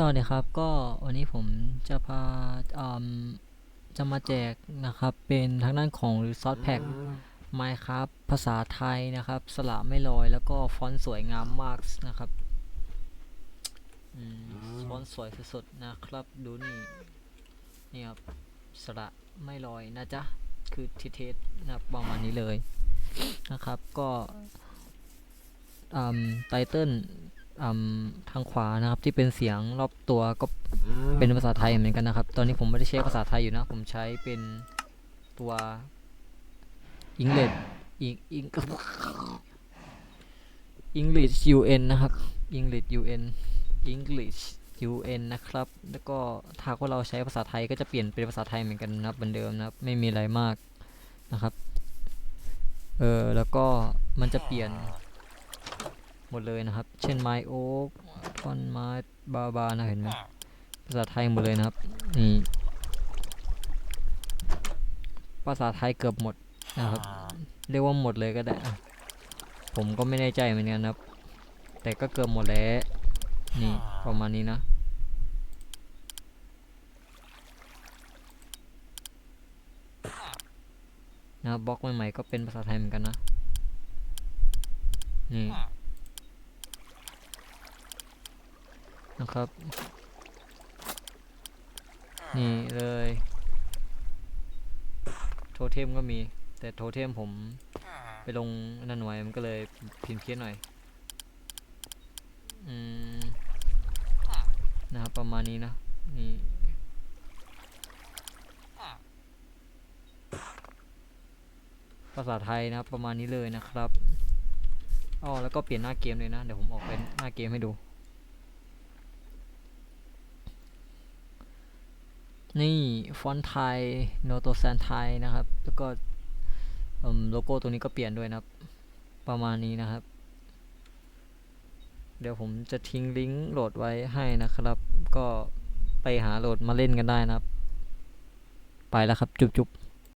สวัสดีครับก็วันนี้ผมจะพาอืมจะมาแจกนะครับเป็นทางด้านของ Resource Pack Minecraft ภาษาไทยนะครับสระไม่ลอยแล้วก็ฟอนต์สวยงามมากนะครับอืมฟอนต์สวยสุดๆนะครับดูนี่นี่ครับสระไม่ลอยนะจ๊ะคือทิเทสนะครับประมาณนี้เลยนะครับก็ไตเติ้ล ทางขวานะครับที่เป็นเสียงรอบตัวก็เป็นภาษาไทยเหมือนกันนะครับ ตอนนี้ผมไม่ได้ใช้ภาษาไทยอยู่นะ ผมใช้เป็นตัวอังกฤษอิงอิง English UN นะครับ English UN English UN นะครับ แล้วก็ถ้าว่าเราใช้ภาษาไทยก็จะเปลี่ยนเป็นภาษาไทยเหมือนกันนะครับเหมือนเดิมนะครับ ไม่มีอะไรมากนะครับ เออแล้วก็มันจะเปลี่ยน หมดเลยนะครับ เช่นไม้โอ๊กท่อนไม้บาบานะเห็นไหมภาษาไทยหมดเลยนะครับนี่ภาษาไทยเกือบหมดนะครับ เรียกว่าหมดเลยก็ได้อะผมก็ไม่แน่ใจเหมือนกันนะครับ แต่ก็เกือบหมดแล้วนี่ประมาณนี้นะนะครับบล็อกใหม่ๆก็เป็นภาษาไทยเหมือนกันนะ นี่ นะครับ นี่เลย โทเทมก็มี แต่โทเทมผมไปลงนั่นไว้มันก็เลยพิมพ์เพี้ยนหน่อย อืม นะครับ ประมาณนี้นะ นี่ภาษาไทยนะครับประมาณนี้เลยนะครับอ๋อแล้วก็เปลี่ยนหน้าเกมเลยนะ เดี๋ยวผมออกเป็นหน้าเกมให้ดู นี่ฟอนต์ไทยโนโตแซนไทยนะครับ แล้วก็โลโก้ตัวนี้ก็เปลี่ยนด้วยนะครับ ประมาณนี้นะครับ เดี๋ยวผมจะทิ้งลิงก์โหลดไว้ให้นะครับ ก็ไปหาโหลดมาเล่นกันได้นะครับ ไปแล้วครับ จุ๊บๆ